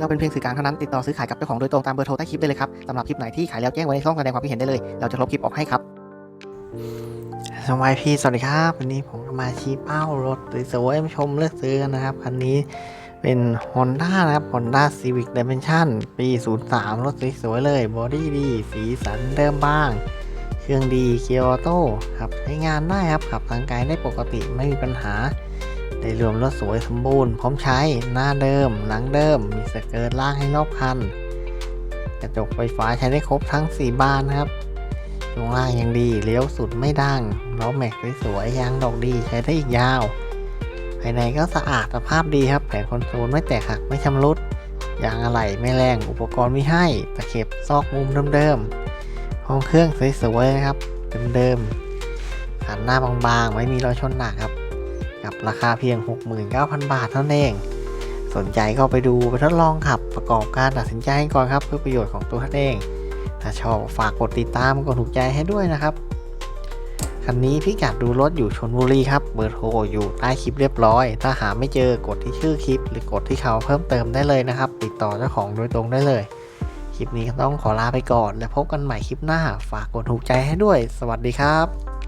เราเป็นเพียงสื่อกลางเท่านั้นติดต่อซื้อขายกับเจ้าของโดยตรงตามเบอร์โทรใต้คลิปได้เลยครับสำหรับคลิปไหนที่ขายแล้วแจ้งไว้ในช่องแสดงความคิดเห็นได้เลย เราจะลบคลิปออกให้ครับสวัสดีพี่สวัสดีครับ วันนี้ผมมาชี้เป้ารถสวยๆมาชมเลือกซื้อกันนะครับ คันนี้เป็น Honda นะครับ Honda Civic Dimension ปี 03 รถสวยๆเลย บอดี้ดี สีสันเดิมบ้าง เครื่องดี เกียร์ออโต้ครับใช้งานได้ครับ ขับทางไกลได้ปกติไม่มีปัญหา ได้รวมรถสวยสมบูรณ์พร้อมใช้หน้าเดิม หลังเดิม มีสเกิร์ตล่างให้รอบคัน กระจกไฟฟ้าใช้ได้ครบทั้ง 4 บานครับช่วงล่างยังดีเลี้ยวสุดไม่ดังล้อแม็กสวยๆยางดอกดีใช้ได้อีกยาว ภายในก็สะอาดสภาพดีครับแผงคอนโซลไม่แตกหักไม่ชำรุดยางอะไหล่ไม่แรงอุปกรณ์มีให้ตะเข็บซอกมุมเดิมๆห้องเครื่องสวยๆนะครับเดิมๆขันหน้าบางๆ ไม่มีรอยชนหนักครับับ ราคาเพียง 69,000 บาทเท่านั้นเอง สนใจก็ไปดูไปทดลองขับประกอบการตัดสินใจก่อนครับ เพื่อประโยชน์ของตัวท่านเอง ถ้าชอบฝากกดติดตามกดถูกใจให้ด้วยนะครับคันนี้พี่กัดดูรถอยู่ชนบุรีครับเบอร์โทรอยู่ใต้คลิปเรียบร้อย ถ้าหาไม่เจอกดที่ชื่อคลิป หรือกดที่เขาเพิ่มเติมได้เลยนะครับ ติดต่อเจ้าของโดยตรงได้เลย คลิปนี้ต้องขอลาไปก่อน แล้วพบกันใหม่คลิปหน้า ฝากกดถูกใจให้ด้วย สวัสดีครับ